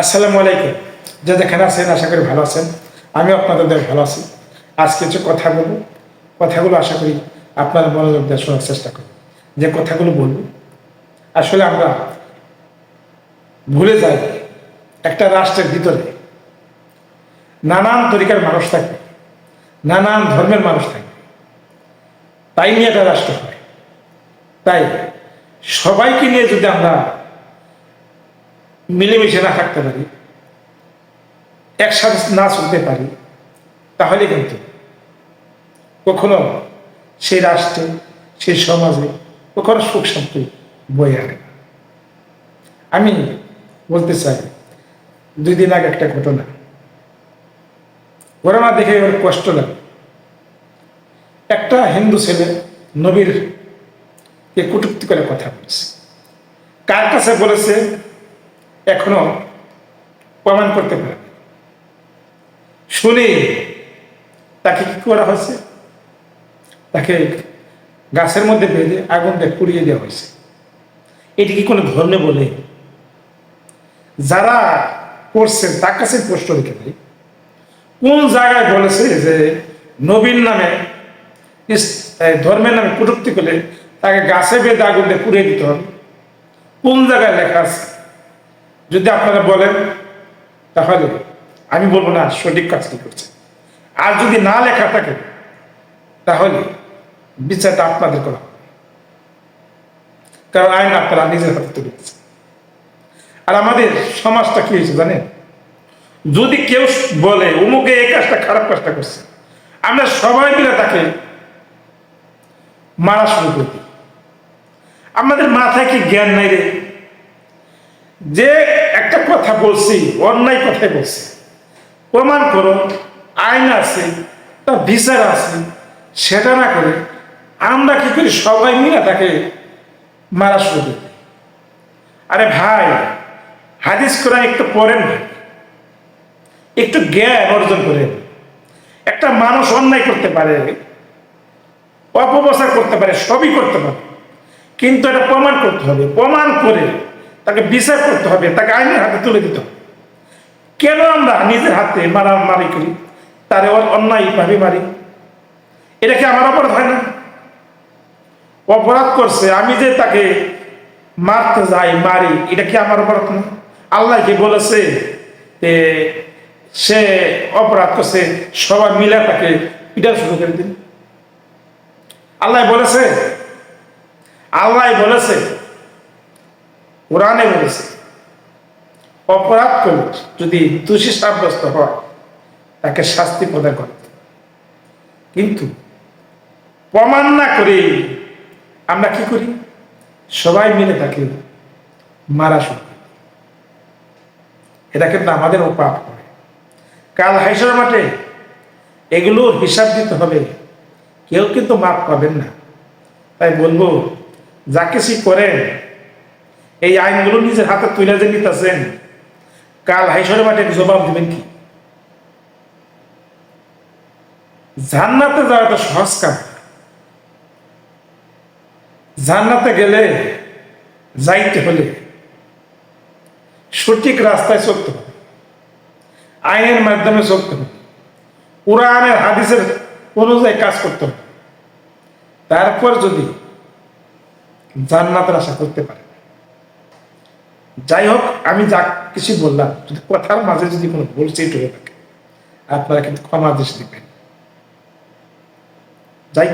আসসালামু আলাইকুম। যে যেখানে আছেন, আশা করি ভালো আছেন। আমি আপনাদের দেখ ভালো আছি। আজ কিছু কথা বলব কথাগুলো আশা করি আপনার মনোযোগ দিয়ে শোনার চেষ্টা করি যে কথাগুলো বলব, আসলে আমরা ভুলে যাই একটা রাষ্ট্রের ভিতরে নানান তরিকার মানুষ থাকে, নানান ধর্মের মানুষ থাকে। তাই নিয়ে একটা রাষ্ট্র হয়। তাই সবাইকে নিয়ে যদি আমরা মিলেমিশে না থাকতে পারি, একসাথে না চলতে পারি, তাহলে কিন্তু কখনো সেই রাষ্ট্রে, সেই সমাজে কখনো সুখ শান্তি বয়ে আনে। আমি বলতে চাই দুই দিন আগে একটা ঘটনা। ঘটনা দেখে এবার কষ্ট লাগে। একটা হিন্দু ছেলে নবীর কে কটুক্তি করে কথা বলেছে। কার কাছে বলেছে? এখনও প্রমাণ করতে পারে শুনে তাকে কি করা হয়েছে? তাকে গাছের মধ্যে বেঁধে আগুন দিয়ে পুড়িয়ে দেওয়া হয়েছে। এটি কি কোনো ধর্মে বলে? যারা করছেন, তার কাছে প্রশ্ন রেখে দেয় কোন জায়গায় বলেছে যে নবীন নামে ধর্মের নামে কটুক্তি করলে তাকে গাছে বেঁধে আগুন দিয়ে পুড়িয়ে দিতে হবে? কোন জায়গায় লেখা আছে? যদি আপনারা বলেন, তাহলে আমি বলব না, সঠিক কাজটি করছে। আর যদি না লেখা থাকে, তাহলে বিচারটা আপনাদের করা কারণ আইন আপনারা নিজের হাতে তুলে আর আমাদের সমাজটা কি হয়েছে জানেন? যদি কেউ বলে অমুকে এই কাজটা খারাপ কাজটা করছে, আমরা সবাই মিলে তাকে মারা শুরু করে আমাদের মাথায় কি জ্ঞান নাই রে? যে একটা কথা বলছি, অন্যায় কথাই বলছি। প্রমাণ করো, আইন আছে, তার বিচার আছে, সেটা না করে আমরা কি করি? সবাই মিলে তাকে মারা শুরু করি। আরে ভাই, হাদিস কোরআন একটু পড়েন একটু জ্ঞান অর্জন করেন। একটা মানুষ অন্যায় করতে পারে, অপপ্রচার করতে পারে, সবই করতে পারে। কিন্তু এটা প্রমাণ করতে হবে। প্রমাণ করে তাকে বিচার করতে হবে, তাকে আইনের হাতে তুলে দিতে হবে। কেন আমরা নিজের হাতে মারামারি করি? তারে অন্যায়ভাবে মারি। এটা কি আমার অপরাধ হয় না? অপরাধ করছে, আমি যে তাকে মারতে যাই, মারি, এটা কি আমার অপরাধ না? আল্লাহ কি বলেছে সে অপরাধ করছে, সবাই মিলে তাকে পিটা শুরু করে দিন। আল্লাহ বলেছে আল্লাহ বলেছে কোরআনে বলেছে, অপরাধ করলে যদি দোষী সাব্যস্ত হয়, তাকে শাস্তি প্রদান করতে। কিন্তু প্রমাণ না করে আমরা কি করি? সবাই মিলে তাকে মারা শুরু। এটা কিন্তু আমাদের পাপ করে। কাল হাইসর মাঠে এগুলোর হিসাব দিতে হবে। কেউ কিন্তু মাপ পাবেন না। তাই বলব, যা কিছু করেন এই আইনগুলো নিজের হাতে তুলে যে নিতেছেন। কাল হাইসর মাঠে জবাব দিবেন কি? জান্নাতে যাওয়া তো সহজ না। জান্নাতে গেলে যাইতে হলে সঠিক রাস্তায় চলতে হবে। আইনের মাধ্যমে চলতে হবে। কোরআনের, হাদিসের অনুযায়ী কাজ করতে হবে। তারপর যদি জান্নাতের আশা করতে পারে যাই হোক আমি যা কিছু বললাম, যদি কথার মাঝে যদি কোনো ভুল সেট হয়ে থাকে, আপনারা কিন্তু ক্ষমা দৃষ্টি দিবেন যাই।